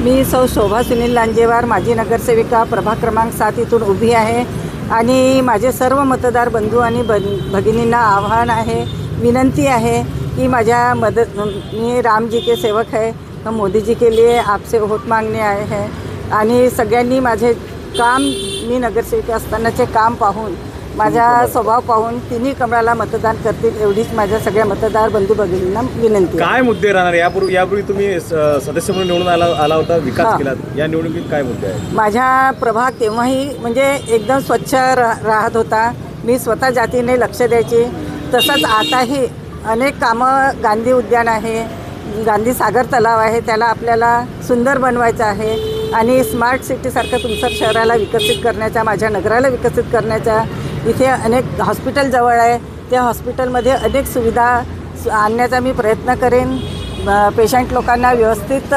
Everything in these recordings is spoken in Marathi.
मी सौ शोभा सुनील लांजेवार माजी नगरसेविका प्रभाग क्रमांक सात इथून उभी आहे आणि माझे सर्व मतदार बंधू आणि बन भगिनींना आव्हान आहे विनंती आहे कि माझ्या मदत मी राम जी के सेवक है हम मोदी जी के लिए आपसे वोट मागणे आए है आणि सगळ्यांनी माझे काम मी नगरसेविका असतानाचे काम पाहून माझा स्वभाव पाहून तिन्ही कमळाला मतदान करतील एवढीच माझ्या सगळ्या मतदार बंधू भगिनींना विनंती आहे. काय मुद्दे राहणार? यापूर्वी यापूर्वी तुम्ही सदस्य म्हणून निवडून आला आला होता विकास हा. केला. या निवडणुकीत काय मुद्दे आहेत? माझ्या प्रभाग तेव्हाही म्हणजे एकदम स्वच्छ रा राहत होता. मी स्वतः जातीने लक्ष द्यायची. तसंच आताही अनेक कामं गांधी उद्यान आहे. गांधी सागर तलाव आहे. त्याला आपल्याला सुंदर बनवायचं आहे. आणि स्मार्ट सिटीसारखं तुमचं शहराला विकसित करण्याचा माझ्या नगराला विकसित करण्याचा इथे अनेक हॉस्पिटल जवळ आहे. त्या हॉस्पिटलमध्ये अनेक सुविधा स- आणण्याचा मी प्रयत्न करेन. पेशंट लोकांना व्यवस्थित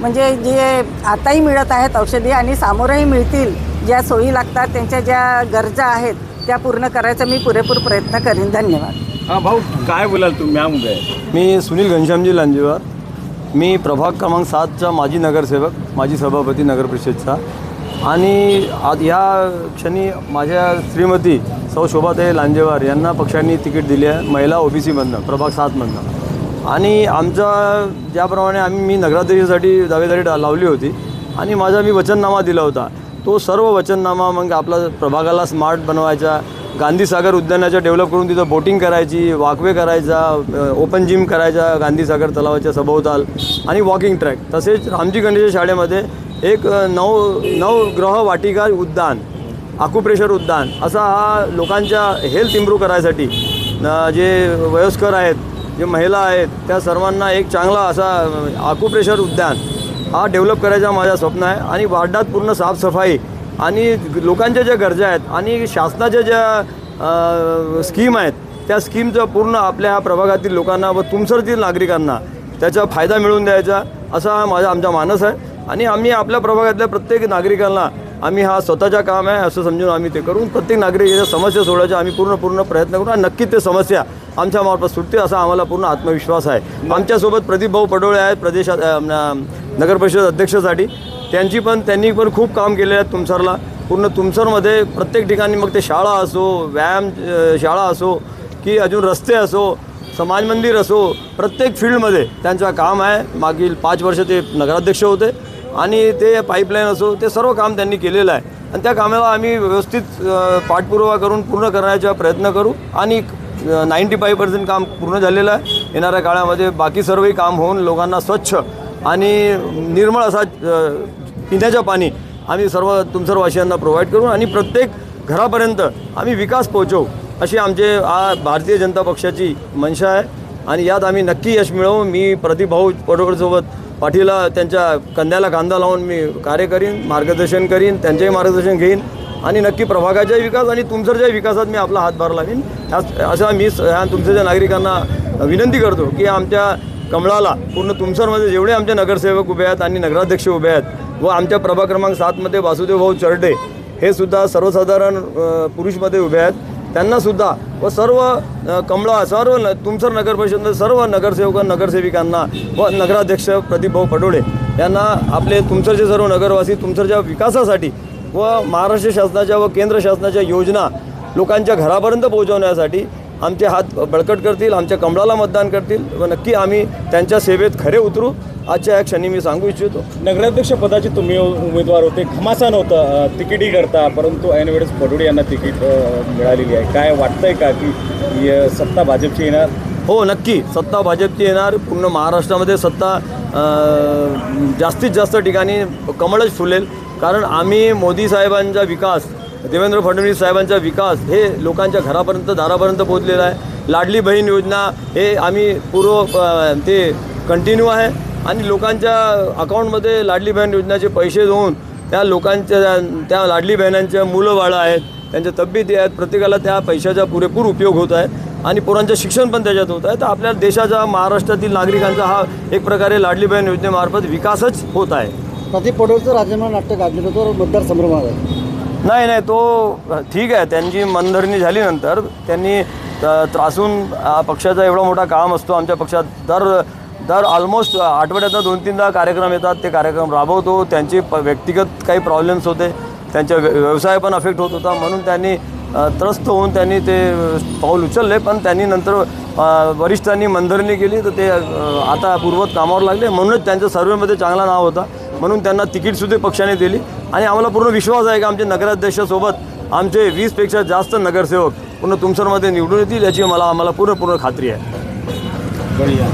म्हणजे जे आताही मिळत आहेत औषधी आणि सामोरही मिळतील ज्या सोयी लागतात त्यांच्या ज्या गरजा आहेत त्या पूर्ण करायचा मी पुरेपूर प्रयत्न करीन. धन्यवाद. हा भाऊ काय बोलाल तुम्ही? या मुद्दे मी सुनील घनश्यामजी लांजेवार. मी प्रभाग क्रमांक सातचा माजी नगरसेवक माजी सभापती नगर परिषदचा. आणि आज ह्या क्षणी माझ्या श्रीमती सौ शोभाताई लांजेवार यांना पक्षांनी तिकीट दिली आहे महिला ओबीसीमधनं प्रभाग सातमधनं. आणि आमचा ज्याप्रमाणे आम्ही मी नगराध्यक्षासाठी दावेदारी डा- लावली होती आणि माझा मी वचननामा दिला होता. तो सर्व वचननामा मग आपला प्रभागाला स्मार्ट बनवायचा गांधी सागर उद्यानाच्या डेव्हलप करून तिथं बोटिंग करायची वाकवे करायचा ओपन जिम करायचा गांधी सागर तलावाच्या सभोवताल आणि वॉकिंग ट्रॅक. तसेच रामजी गणेश शाळेमध्ये एक नव नवग्रह वाटिका उद्यान आकुप्रेशर उद्यान असा हा लोकांच्या हेल्थ इम्प्रूव्ह करायसाठी जे वयस्कर आहेत जे महिला आहेत त्या सर्वांना एक चांगला असा आकुप्रेशर उद्यान हा डेव्हलप करायचा माझा स्वप्न आहे. आणि वार्डात पूर्ण साफसफाई आणि लोकांच्या ज्या गरजा आहेत आणि शासनाच्या ज्या स्कीम आहेत त्या स्कीमचं पूर्ण आपल्या ह्या प्रभागातील लोकांना व तुमसरतील नागरिकांना त्याचा फायदा मिळवून द्यायचा असा हा माझा आमचा मानस आहे. आणि आम्ही आपल्या प्रभागातल्या प्रत्येक नागरिकांना आम्ही हा स्वतःचा काम आहे असं समजून आम्ही ते करून प्रत्येक नागरिकाच्या समस्या सोडायच्या आम्ही पूर्ण पूर्ण प्रयत्न करू आणि नक्की ते समस्या आमच्या मार्फत सुटतील असा आम्हाला पूर्ण आत्मविश्वास आहे. आमच्यासोबत प्रदीप भाऊ पडोळे आहेत प्रदेशात न- नगर परिषद अध्यक्षासाठी. त्यांची पण त्यांनी पण खूप काम केलेलं आहे तुमसरला. पूर्ण तुमसरमध्ये प्रत्येक ठिकाणी मग ते शाळा असो व्यायाम शाळा असो की अजून रस्ते असो समाज मंदिर असो प्रत्येक फील्डमध्ये त्यांचं काम आहे. मागील पाच वर्ष ते नगराध्यक्ष होते. आणि ते पाईपलाईन असो ते सर्व काम त्यांनी केलेलं आहे. आणि त्या कामाला आम्ही व्यवस्थित पाठपुरावा करून पूर्ण करण्याचा प्रयत्न करू. आणि नाईंटी फाईव्ह पर्सेंट काम पूर्ण झालेलं आहे. येणाऱ्या काळामध्ये बाकी सर्वही काम होऊन लोकांना स्वच्छ आणि निर्मळ असा पिण्याचं पाणी आम्ही सर्व तुमसरवासियांना प्रोव्हाइड करू. आणि प्रत्येक घरापर्यंत आम्ही विकास पोहोचवू. अशी आमचे आ भारतीय जनता पक्षाची मनशा आहे. आणि यात आम्ही नक्की यश मिळवू मी प्रतिभाऊ भाऊ पडवळसोबत पाठीला त्यांच्या कंद्याला कांदा लावून मी कार्य करीन मार्गदर्शन करीन त्यांचेही मार्गदर्शन घेईन. आणि नक्की प्रभागाच्याही विकास आणि तुमसरच्याही विकासात मी आपला हातभार लावीन. त्याच असा मी ह्या तुमच्या नागरिकांना विनंती करतो की आमच्या कमळाला पूर्ण तुमसरमध्ये जेवढे आमचे नगरसेवक उभे आहेत आणि नगराध्यक्ष उभे आहेत व आमच्या प्रभाग क्रमांक सातमध्ये वासुदेव भाऊ चरडे हे सुद्धा सर्वसाधारण पुरुषमध्ये उभे आहेत. त्यांनासुद्धा व सर्व कमळा सर्व न तुमसर नगर परिषद सर्व नगरसेवक नगरसेविकांना व नगराध्यक्ष प्रदीपभाऊ पडोळे यांना आपले तुमसरचे सर्व नगरवासी तुमसरच्या विकासासाठी व महाराष्ट्र शासनाच्या व केंद्र शासनाच्या योजना लोकांच्या घरापर्यंत पोहोचवण्यासाठी आमचे हात बळकट करतील आमच्या कमळाला मतदान करतील व नक्की आम्ही त्यांच्या सेवेत खरे उतरू. आजच्या या क्षणी मी सांगू इच्छितो. नगराध्यक्ष पदाचे तुम्ही उमेदवार होते. घमासान होतं. तिकीटही करता परंतु ऐन वेळेस पडोळे यांना तिकीट मिळालेली आहे. काय वाटतंय का की सत्ता भाजपची येणार? हो नक्की. सत्ता भाजपची येणार. पूर्ण महाराष्ट्रामध्ये सत्ता जास्तीत जास्त ठिकाणी कमळच फुलेल. कारण आम्ही मोदी साहेबांचा विकास देवेंद्र फडणवीस साहेबांचा विकास हे लोकांच्या घरापर्यंत दारापर्यंत पोहोचलेला आहे. लाडली बहीण योजना हे आम्ही पूर्व ते कंटिन्यू आहे. आणि लोकांच्या अकाउंटमध्ये लाडली बहीण योजनेचे पैसे देऊन त्या लोकांच्या त्या लाडली बहिणांच्या मुलं बाळं आहेत त्यांच्या तब्येती आहेत प्रत्येकाला त्या पैशाचा पुरेपूर उपयोग होत आहे आणि पोरांचं शिक्षण पण त्याच्यात होत आहे. तर आपल्या देशाचा महाराष्ट्रातील नागरिकांचा हा एक प्रकारे लाडली बहीण योजनेमार्फत विकासच होत आहे. प्रदीप पडोळचं राजमाना नाट्य गाजलेलं तो मतदार संभ्रमात आहे. नाही नाही तो ठीक आहे. त्यांची मनधरणी झालीनंतर त्यांनी त्रासून पक्षाचा एवढा मोठा काम असतो. आमच्या पक्षात दर ऑलमोस्ट आठवड्यातनं दोन तीनदा कार्यक्रम येतात. ते कार्यक्रम राबवतो. त्यांचे प व्यक्तिगत काही प्रॉब्लेम्स होते. त्यांच्या व्यवसाय पण अफेक्ट होत होता. म्हणून त्यांनी त्रस्त होऊन त्यांनी ते पाऊल उचलले. पण त्यांनी नंतर वरिष्ठांनी मंथरणी केली. तर ते आता पूर्वत कामावर लागले. म्हणूनच त्यांच्या सर्वेमध्ये चांगला नाव होता. म्हणून त्यांना तिकीटसुद्धा पक्षाने दिली. आणि आम्हाला पूर्ण विश्वास आहे की आमच्या नगराध्यक्षासोबत आमचे वीसपेक्षा जास्त नगरसेवक पूर्ण तुमसरमध्ये निवडून येतील याची मला आम्हाला पूर्ण पूर्ण खात्री आहे. बढिया.